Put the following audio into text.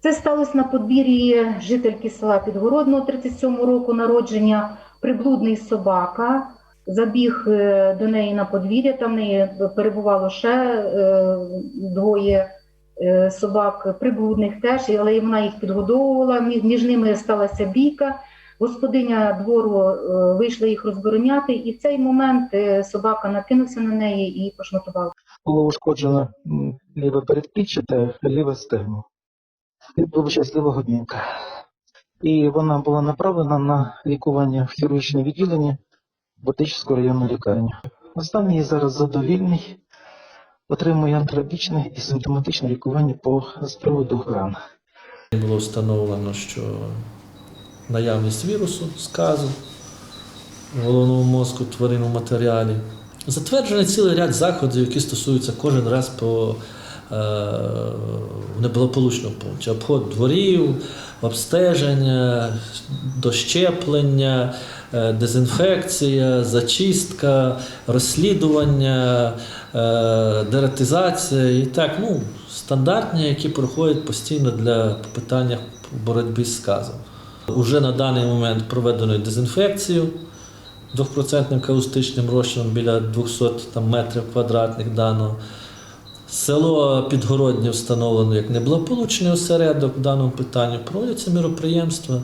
Це сталося на подвір'ї жительки села Підгородного 37 року народження, приблудний собака. Забіг е, до неї на подвір'я, там в неї перебувало ще е, двоє е, собак приблудних теж, але вона їх підгодовувала. Між ними сталася бійка. Господиня двору вийшла їх розбороняти, і в цей момент собака накинувся на неї і пошматував. було ушкоджено ліве передпліччя та ліве стегно. Вибачаюсь, ліва годинка. І вона була направлена на лікування в хірургічне відділення Ботичську районну лікарню. Останній зараз задовільний, отримує антирабічне і симптоматичне лікування по з приводу ран. Було встановлено, що наявність вірусу, сказу в головному мозку тварин у матеріалі. Затверджений цілий ряд заходів, які стосуються кожен раз по е, неблагополучному пункті. Обход дворів, обстеження, дощеплення, е, дезінфекція, зачистка, розслідування, е, дератизація і так, ну, стандартні, які проходять постійно для питання боротьби з сказом. Уже на даний момент проведено дезінфекцію двохпроцентним каустичним розчином біля 200 там, метрів квадратних даного. Село Підгороднє встановлено як неблагополучний осередок в даному питанні. Проводяться міроприємства.